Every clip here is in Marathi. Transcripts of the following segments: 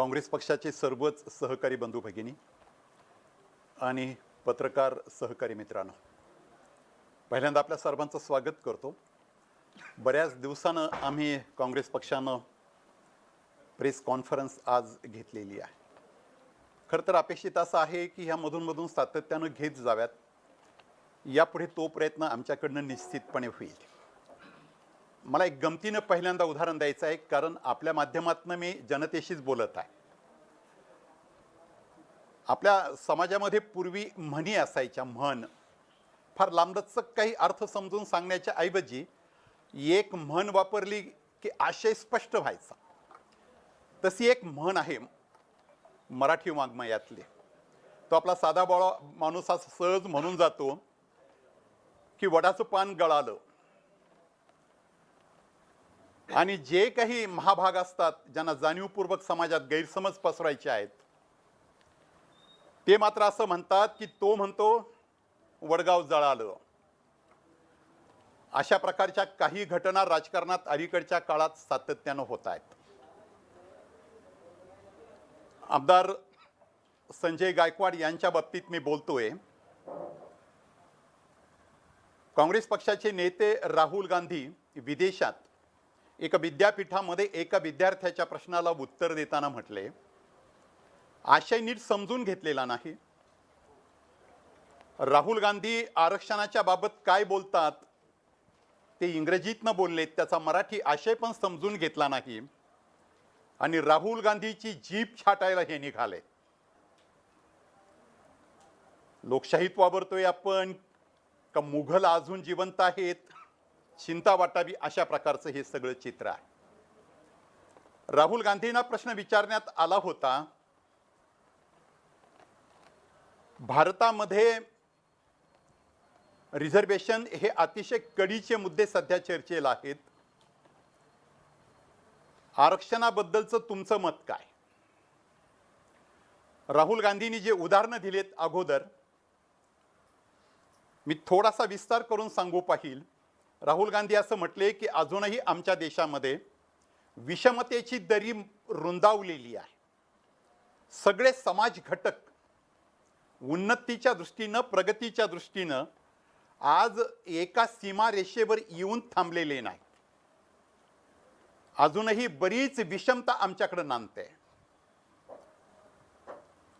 काँग्रेस पक्षाचे सर्वच सहकारी बंधू भगिनी आणि पत्रकार सहकारी मित्रांनो पहिल्यांदा आपल्या सर्वांचं स्वागत करतो. बऱ्याच दिवसानं आम्ही काँग्रेस पक्षानं प्रेस कॉन्फरन्स आज घेतलेली आहे. खरं तर अपेक्षित असं आहे की ह्या मधूनमधून सातत्यानं घेत जाव्यात. यापुढे तो प्रयत्न आमच्याकडनं निश्चितपणे होईल. मला एक गमतीनं पहिल्यांदा उदाहरण द्यायचं आहे कारण आपल्या माध्यमातून मी जनतेशीच बोलत आहे. आपल्या समाजामध्ये पूर्वी म्हणी असायच्या म्हण. फार लांबलचक काही अर्थ समजून सांगण्याच्या ऐवजी एक म्हण वापरली की आशय स्पष्ट व्हायचा. तशी एक म्हण आहे मराठी वाङ्मयातली. तो आपला साधा बाळा माणूस हा सहज म्हणून जातो की वडाचं पान गळालं. आणि जे काही महाभाग असतात ज्यांना जाणीवपूर्वक समाजात गैरसमज पसरायचे आहेत ते मात्र असं म्हणतात की तो म्हणतो वडगाव जळालं. अशा प्रकारच्या काही घटना राजकारणात अलीकडच्या काळात सातत्यानं होत आहेत. आमदार संजय गायकवाड यांच्या बाबतीत मी बोलतोय. काँग्रेस पक्षाचे नेते राहुल गांधी विदेशात एका विद्यापीठामध्ये एका विद्यार्थ्याच्या प्रश्नाला उत्तर देताना म्हटले आशय नीट समजून घेतलेला नाही. राहुल गांधी आरक्षणाच्या बाबत काय बोलतात? ते इंग्रजीतनं बोलले त्याचा मराठी आशय पण समजून घेतला नाही. आणि राहुल गांधीची जीप छाटायला हे निघाले. लोकशाहीत वावरतोय आपण का मुघल अजून जिवंत आहेत? चिंता वाटावी अशा प्रकारचं हे सगळं चित्र आहे. राहुल गांधींना प्रश्न विचारण्यात आला होता भारतामध्ये रिझर्वेशन हे अतिशय कडीचे मुद्दे सध्या चर्चेला आहेत. आरक्षणाबद्दलचं तुमचं मत काय? राहुल गांधींनी जे उदाहरणं दिलेत अगोदर मी थोडासा विस्तार करून सांगू पाहिजे राहुल गांधी असं म्हटले की अजूनही आमच्या देशामध्ये विषमतेची दरी रुंदावलेली आहे. सगळे समाज घटक उन्नतीच्या दृष्टीनं प्रगतीच्या दृष्टीनं आज एका सीमारेषेवर येऊन थांबलेले नाही अजूनही बरीच विषमता आमच्याकडे नांदते.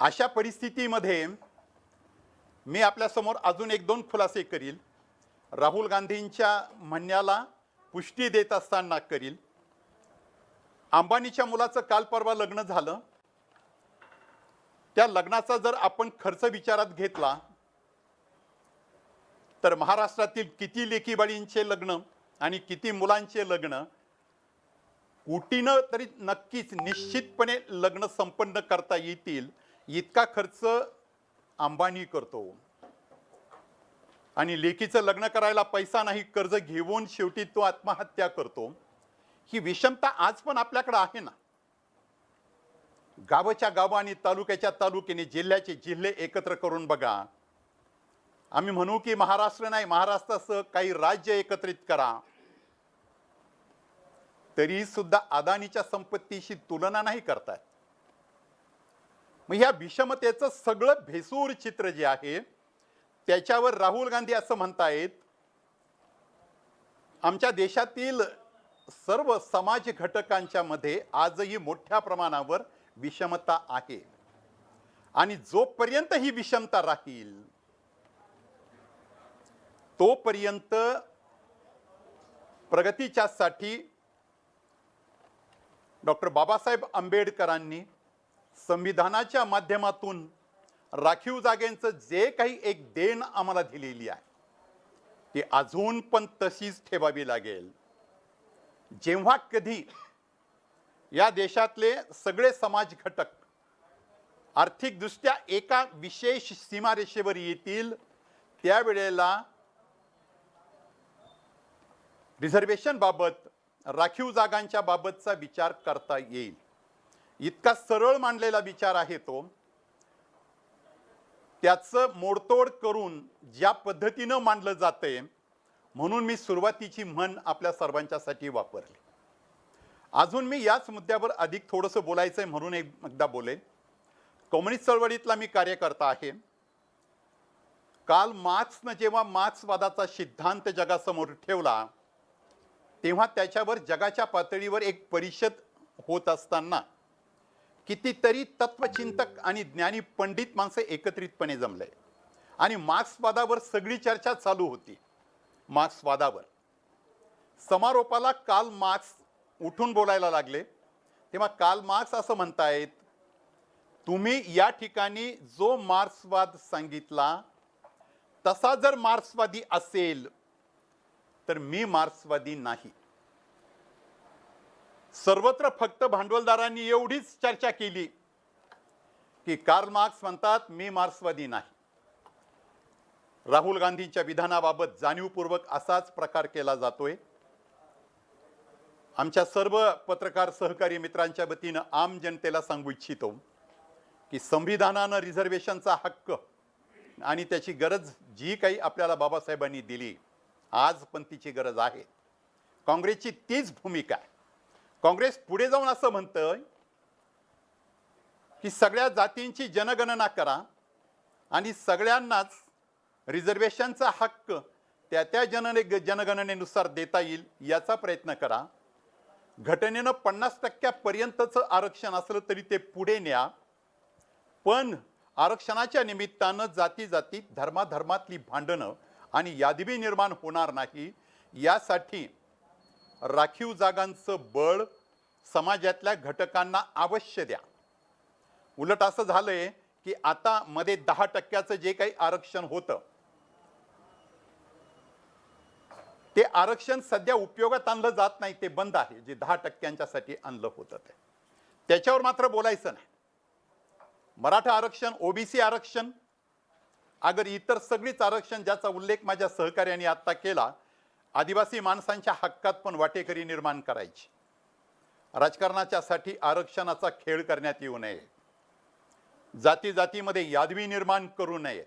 अशा परिस्थितीमध्ये मी आपल्यासमोर अजून एक दोन खुलासे करील. राहुल गांधींच्या म्हणण्याला पुष्टी देत असताना करील. अंबानीच्या मुलाचं काल परवा लग्न झालं. त्या लग्नाचा जर आपण खर्च विचारात घेतला तर महाराष्ट्रातील किती लेखीबाळींचे लग्न आणि किती मुलांचे लग्न कुटीनं तरी नक्कीच निश्चितपणे लग्न संपन्न करता येतील इतका खर्च अंबानी करतो. आणि लेकीचं लग्न करायला पैसा नाही कर्ज घेऊन शेवटी तो आत्महत्या करतो. ही विषमता आज पण आपल्याकडे आहे ना? गावाच्या गाव आणि तालुक्याच्या तालुक्याने जिल्ह्याचे जिल्हे एकत्र करून बघा. आम्ही म्हणू की महाराष्ट्र नाही महाराष्ट्रासह काही राज्य एकत्रित करा. तरी सुद्धा अदानीच्या संपत्तीशी तुलना नाही करतात मग ह्या विषमतेचं सगळं भेसूर चित्र जे आहे त्याच्यावर राहुल गांधी असं म्हणतायत आमच्या देशातील सर्व समाज घटकांच्या मध्ये आजही मोठ्या प्रमाणावर विषमता आहे. आणि जोपर्यंत ही विषमता राहील तोपर्यंत प्रगतीच्या साठी डॉक्टर बाबासाहेब आंबेडकरांनी संविधानाच्या माध्यमातून राखीव जागेंचं जे काही एक देण आम्हाला दिलेली आहे ती अजून पण तशीच ठेवावी लागेल. जेव्हा कधी या देशातले सगळे समाज घटक आर्थिकदृष्ट्या एका विशेष सीमारेषेवर येतील त्यावेळेला रिझर्वेशन बाबत राखीव जागांच्या बाबतचा विचार करता येईल. इतका सरळ मांडलेला विचार आहे तो त्याचं मोडतोड करून ज्या पद्धतीनं मांडलं जातंय म्हणून मी सुरुवातीची म्हण आपल्या सर्वांच्यासाठी वापरली. अजून मी याच मुद्द्यावर अधिक थोडंसं बोलायचं आहे म्हणून एक- एकदा बोलेन कम्युनिस्ट चळवळीतला मी कार्यकर्ता आहे. काल मार्क्सनं जेव्हा मार्क्सवादाचा सिद्धांत जगासमोर ठेवला तेव्हा त्याच्यावर जगाच्या पातळीवर एक परिषद होत असताना कितीतरी तत्वचिंतक आणि ज्ञानी पंडित माणसं एकत्रितपणे जमले. आणि मार्क्सवादावर सगळी चर्चा चालू होती. मार्क्सवादावर. समारोपाला काल मार्क्स उठून बोलायला लागले. तेव्हा काल मार्क्स असं म्हणतायत तुम्ही या ठिकाणी जो मार्क्सवाद सांगितला तसा जर मार्क्सवादी असेल तर मी मार्क्सवादी नाही. सर्वत्र फक्त भांडवलदारांनी एवढीच चर्चा केली की कार्ल मार्क्स म्हणतात मी मार्क्सवादी नाही. राहुल गांधींच्या विधानाबाबत जाणीवपूर्वक असाच प्रकार केला जातोय. आमच्या सर्व पत्रकार सहकारी मित्रांच्या वतीनं आम जनतेला सांगू इच्छितो की संविधानानं रिझर्वेशनचा हक्क आणि त्याची गरज जी काही आपल्याला बाबासाहेबांनी दिली आज पण तिची गरज आहे. काँग्रेसची तीच भूमिका आहे. काँग्रेस पुढे जाऊन असं म्हणतंय की सगळ्या जातींची जनगणना करा आणि सगळ्यांनाच रिझर्वेशनचा हक्क त्या त्या जनने जनगणनेनुसार देता येईल याचा प्रयत्न करा. घटनेनं पन्नास टक्क्यापर्यंतचं आरक्षण असलं तरी ते पुढे न्या. पण आरक्षणाच्या निमित्तानं जाती जातीत धर्माधर्मातली भांडणं आणि यादवी निर्माण होणार नाही यासाठी राखीव जागांचं बळ समाजातल्या घटकांना अवश्य द्या. उलट असं झालंय की आता मध्ये दहा टक्क्याचं जे काही आरक्षण होतं ते आरक्षण सध्या उपयोगात आणलं जात नाही ते बंद आहे. जे दहा टक्क्यांच्यासाठी आणलं होतं ते. त्याच्यावर मात्र बोलायचं नाही. मराठा आरक्षण ओबीसी आरक्षण अगर इतर सगळीच आरक्षण ज्याचा उल्लेख माझ्या सहकार्याने आता केला आदिवासी माणसांच्या हक्कात पण वाटेकरी निर्माण करायची. राजकारणाच्यासाठी आरक्षणाचा खेळ करण्यात येऊ नये. जाती जातीमध्ये यादवी निर्माण करू नये.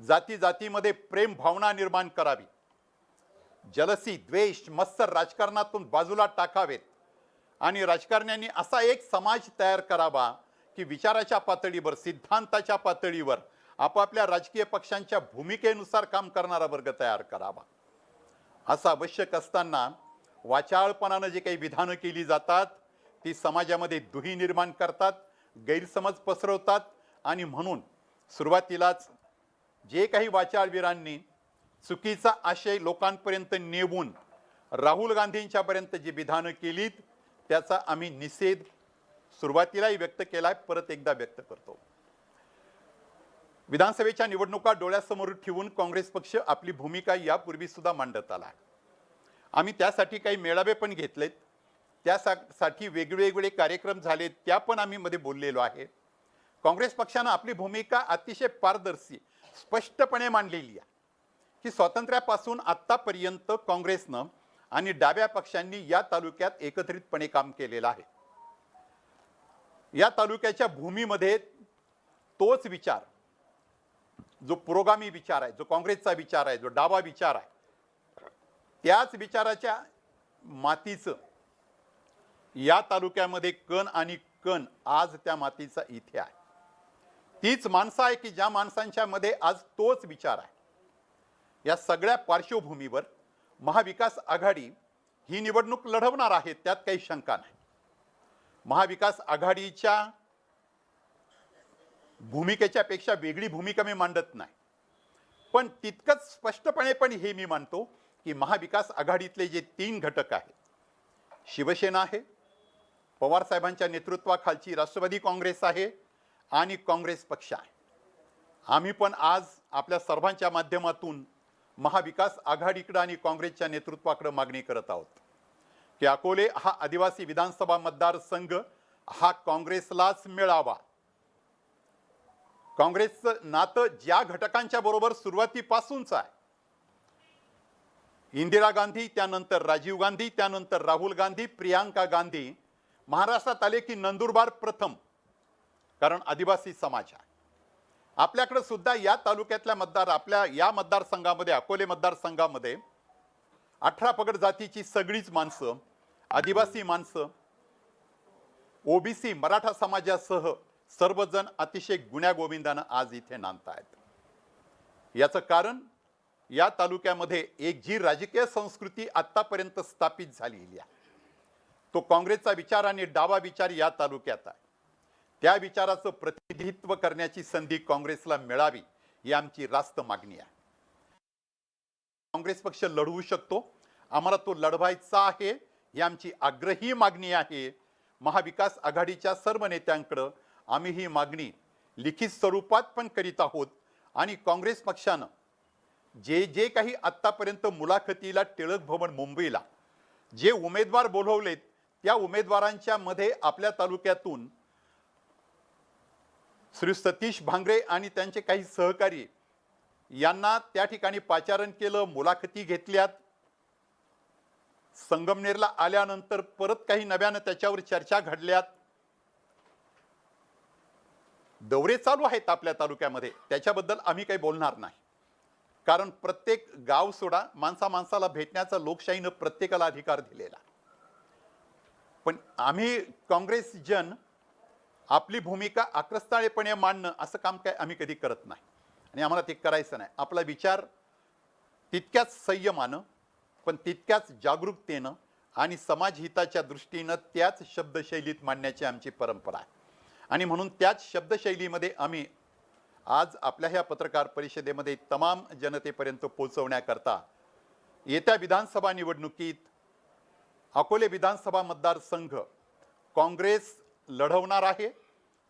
जाती जातीमध्ये प्रेम भावना निर्माण करावी. जलसी द्वेष मत्सर राजकारणातून बाजूला टाकावेत. आणि राजकारण्यांनी असा एक समाज तयार करावा की विचाराच्या पातळीवर सिद्धांताच्या पातळीवर आपापल्या राजकीय पक्षांच्या भूमिकेनुसार काम करणारा वर्ग तयार करावा. असं आवश्यक असताना वाचाळपणानं जे काही विधानं केली जातात ती समाजामध्ये दुही निर्माण करतात गैरसमज पसरवतात आणि म्हणून सुरुवातीलाच जे काही वाचाळवीरांनी चुकीचा आशय लोकांपर्यंत नेऊन राहुल गांधींच्यापर्यंत जी विधानं केलीत त्याचा आम्ही निषेध सुरुवातीलाही व्यक्त केलाय परत एकदा व्यक्त करतो. विधानसभेच्या निवडणुका डोळ्यासमोर ठेवून काँग्रेस पक्ष आपली भूमिका यापूर्वी सुद्धा मांडत आला. आहे आम्ही त्यासाठी काही मेळावे पण घेतलेत. त्यासाठी वेगवेगळे कार्यक्रम झाले त्या पण आम्ही मध्ये बोललेलो आहे. काँग्रेस पक्षानं आपली भूमिका अतिशय पारदर्शी स्पष्टपणे मांडलेली आहे. की स्वातंत्र्यापासून आत्तापर्यंत काँग्रेसनं आणि डाव्या पक्षांनी या तालुक्यात एकत्रितपणे काम केलेलं आहे. या तालुक्याच्या भूमीमध्ये तोच विचार जो पुरोगामी विचार आहे जो काँग्रेसचा विचार आहे जो डावा विचार आहे त्याच विचाराच्या मातीचं या तालुक्यामध्ये कण आणि कण आज त्या मातीचा इथे आहे. तीच माणसं आहे की ज्या माणसांच्या मध्ये आज तोच विचार आहे. या सगळ्या पार्श्वभूमीवर महाविकास आघाडी ही निवडणूक लढवणार आहे त्यात काही शंका नाही. महाविकास आघाडीच्या भूमिकेच्या पेक्षा वेगळी भूमिका मी मांडत नाही. पण तितकंच स्पष्टपणे पण हे मी मानतो की महाविकास आघाडीतले जे तीन घटक आहेत शिवसेना आहे पवार साहेबांच्या नेतृत्वाखालची राष्ट्रवादी काँग्रेस आहे आणि काँग्रेस पक्ष आहे. आम्ही पण आज आपल्या सर्वांच्या माध्यमातून महाविकास आघाडीकडं आणि काँग्रेसच्या नेतृत्वाकडं मागणी करत आहोत. की अकोले हा आदिवासी विधानसभा मतदारसंघ हा काँग्रेसलाच मिळावा. काँग्रेसचं नातं ज्या घटकांच्या बरोबर सुरुवातीपासूनच आहे. इंदिरा गांधी त्यानंतर राजीव गांधी त्यानंतर राहुल गांधी प्रियांका गांधी महाराष्ट्रात आले की नंदुरबार प्रथम कारण आदिवासी समाज आहे. आपल्याकडे सुद्धा या तालुक्यातल्या मतदार आपल्या या मतदारसंघामध्ये अकोले मतदारसंघामध्ये अठरा पगड जातीची सगळीच माणसं आदिवासी माणसं ओबीसी मराठा समाजासह सर्वजण अतिशय गुण्यागोविंदानं आज इथे नांदत आहेत याचं कारण या तालुक्यामध्ये एक जी राजकीय संस्कृती आत्तापर्यंत स्थापित झालेली आहे. तो काँग्रेसचा विचार आणि डावा विचार या तालुक्यात आहे. त्या विचाराचं प्रतिनिधित्व करण्याची संधी काँग्रेसला मिळावी ही आमची रास्त मागणी आहे. काँग्रेस पक्ष लढवू शकतो आम्हाला तो लढवायचा आहे ही आमची आग्रही मागणी आहे. महाविकास आघाडीच्या सर्व नेत्यांकडं आम्ही ही मागणी लिखित स्वरूपात पण करीत आहोत. आणि काँग्रेस पक्षानं जे जे काही आत्तापर्यंत मुलाखतीला टिळक भवन मुंबईला जे उमेदवार बोलवलेत त्या उमेदवारांच्या मध्ये आपल्या तालुक्यातून श्री सतीश भांगरे आणि त्यांचे काही सहकारी यांना त्या ठिकाणी पाचारण केलं मुलाखती घेतल्यात. संगमनेरला आल्यानंतर परत काही नव्यानं त्याच्यावर चर्चा घडल्यात. दौरे चालू आहेत आपल्या तालुक्यामध्ये. त्याच्याबद्दल आम्ही काही बोलणार नाही. कारण प्रत्येक गाव सोडा माणसा माणसाला भेटण्याचा लोकशाहीनं प्रत्येकाला अधिकार दिलेला. पण आम्ही काँग्रेस जन आपली भूमिका आक्रस्ताळेपणे मांडणं असं काम काय आम्ही कधी करत नाही. आणि आम्हाला ते करायचं नाही. आपला विचार तितक्याच संयमानं पण तितक्याच जागरूकतेनं आणि समाजहिताच्या दृष्टीनं त्याच शब्दशैलीत मांडण्याची आमची परंपरा आहे. आणि म्हणून त्याच शब्दशैलीमध्ये आम्ही आज आपल्या ह्या पत्रकार परिषदेमध्ये तमाम जनतेपर्यंत पोहोचवण्याकरता येत्या विधानसभा निवडणुकीत अकोले विधानसभा मतदारसंघ काँग्रेस लढवणार आहे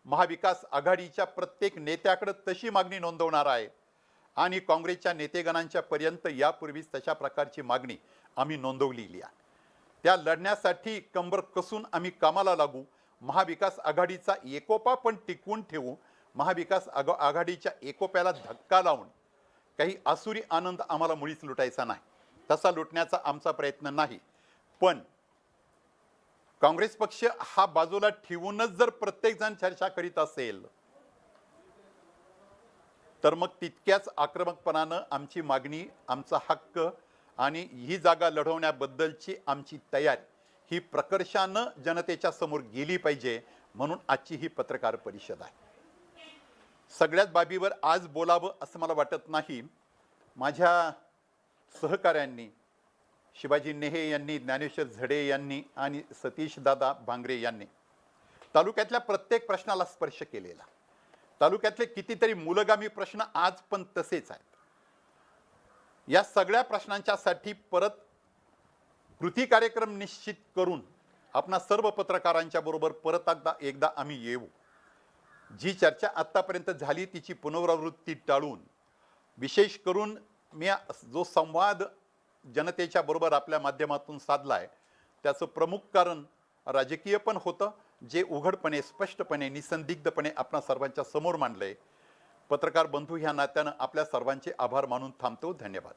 महाविकास आघाडीच्या प्रत्येक नेत्याकडे तशी मागणी नोंदवणार आहे आणि काँग्रेसच्या नेतेगणांच्या पर्यंत यापूर्वीच तशा प्रकारची मागणी आम्ही नोंदवलेली आहे. त्या लढण्यासाठी कंबर कसून आम्ही कामाला लागू महाविकास आघाडीचा एकोपा पण टिकवून ठेवू महाविकास आघ आघाडीच्या एकोप्याला धक्का लावून काही असुरी आनंद आम्हाला मुळीच लुटायचा नाही. तसा लुटण्याचा आमचा प्रयत्न नाही. पण काँग्रेस पक्ष हा बाजूला ठेवूनच जर प्रत्येकजण चर्चा करीत असेल तर मग तितक्याच आक्रमकपणानं आमची मागणी आमचा हक्क आणि ही जागा लढवण्याबद्दलची आमची तयारी ही प्रकर्षानं जनतेच्या समोर गेली पाहिजे म्हणून आजची ही पत्रकार परिषद आहे. सगळ्याच बाबीवर आज बोलावं असं मला वाटत नाही. माझ्या सहकाऱ्यांनी शिवाजी नेहे यांनी ज्ञानेश्वर झडे यांनी आणि सतीश दादा भांगरे यांनी तालुक्यातल्या प्रत्येक प्रश्नाला स्पर्श केलेला. तालुक्यातले कितीतरी मूलगामी प्रश्न आज पण तसेच आहेत. या सगळ्या प्रश्नांच्यासाठी परत कृती कार्यक्रम निश्चित करून आपणा सर्व पत्रकारांच्या बरोबर परत एकदा एकदा आम्ही येऊ. जी चर्चा आत्तापर्यंत झाली तिची पुनरावृत्ती टाळून विशेष करून मी जो संवाद जनतेच्या बरोबर आपल्या माध्यमातून साधला आहे त्याचं प्रमुख कारण राजकीय पण होतं जे उघडपणे स्पष्टपणे निसंदिग्धपणे आपणा सर्वांच्या समोर मांडलं आहे पत्रकार बंधू ह्या नात्यानं आपल्या सर्वांचे आभार मानून थांबतो. धन्यवाद.